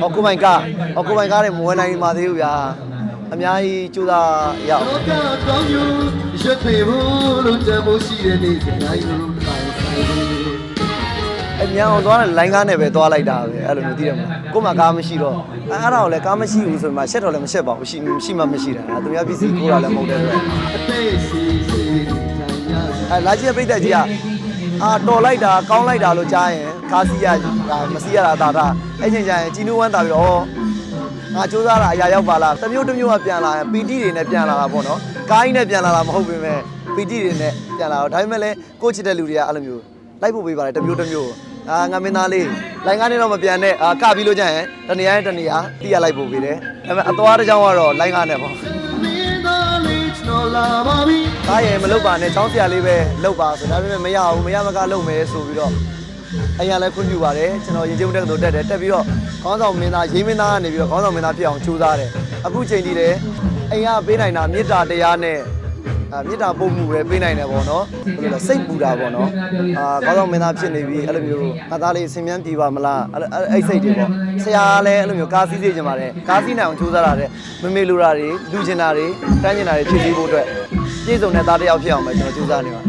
ဟောကိုပိုင်ကားဟောကိုပိုင်ကားတွေမဝင်နိုင်ပါသေးဘူးဗျာအများကြီးကြိုးစားရအောင်တော့ကောင်းယူရွှေဖေဘူးလို့တမိုးရှိတဲ့နေ့စဉ်တိုင်းလို့တိုင်းဆိုင်ဘူးအမြန်အောင်သွားတဲ့လိုင်းကားနဲ့ပဲသွားလိုက်တာပဲအဲ့လိုမျိုးသိတယ်မလားကို့မှာကားမရှိတော့အဲ့အဲ့ဒါကိုလည်းကားမရှိဘူးဆိုမှရှက်တော့လည်းမရှက်ပါဘူးရှိရှိမှမရှိတာအဲ့သူများပစ္စည်းကိုးတာလည်းမဟုတ်တဲ့အတွက်အသေးစီစီတိုင်းရအဲလာကြီးရဲ့ပိတ်သက်ကြီးကအာတော်လိုက်တာကောင်းလိုက်တာလို့ကြားရင် ကားစီးရဒါမစီးရတာဒါတာအဲ့ချိန်ကျရင်ជីနူးဝမ်းတာပြီးတော့ငါစူးစမ်းတာအရာရောက်ပါလားတစ်မျိုးတစ်မျိုးကပြန်လာရင်ပီတီတွေနဲ့ပြန်လာတာပေါ့နော်ကားကြီးနဲ့ပြန်လာတာမဟုတ်ပေမဲ့ပီတီတွေနဲ့ပြန်လာတော့ဒါပေမဲ့လည်းကိုချစ်တဲ့လူတွေကအဲ့လိုမျိုးလိုက်ဖို့ပေးပါတယ်တစ်မျိုးတစ်မျိုးအာငါမင်းသားလေးလိုင်းကားနဲ့တော့မပြန်နဲ့အာကပြီးလို့ကြရင်တနေရာနဲ့တနေရာတီးရလိုက်ဖို့ပေးတယ်ဒါပေမဲ့အသွားတစ်ကြောင်းကတော့လိုင်းကားနဲ့ပေါ့မင်းသားလေးကျွန်တော်လာပါပြီကားရယ်မလုပ်ပါနဲ့ချောင်းဆရာလေးပဲလုပ်ပါဆိုဒါပေမဲ့မရဘူးမရမကလုပ်မယ်ဆိုပြီးတော့ အရင်လည်းခွင့်ပြုပါတယ်ကျွန်တော်ရင်ကျုံတဲ့ကတော့တက်တယ်တက်ပြီးတော့ခေါင်းဆောင်မင်းသားရေးမင်းသားကနေပြီးတော့ခေါင်းဆောင်မင်းသားဖြစ်အောင်ကြိုးစားတယ်အခုချိန်ထိလည်းအိမ်ကပေးနိုင်တာမေတ္တာတရားနဲ့အာမေတ္တာပုံမှုပဲပေးနိုင်တယ်ပေါ့နော်ဘယ်လိုလဲစိတ်ပူတာပေါ့နော်အာခေါင်းဆောင်မင်းသားဖြစ်နေပြီအဲ့လိုမျိုးငါသားလေးဆင်မြန်းပြေပါမလားအဲ့အဲ့စိတ်တွေပေါ့ဆရာလည်းအဲ့လိုမျိုးကားစီးစေချင်ပါတယ်ကားစီးနိုင်အောင်ကြိုးစားရတယ်မမေလိုတာတွေလူချင်တာတွေတန်းချင်တာတွေဖြည့်ဆည်းဖို့အတွက်ပြည့်စုံတဲ့သားတစ်ယောက်ဖြစ်အောင်ပဲကျွန်တော်ကြိုးစားနေပါ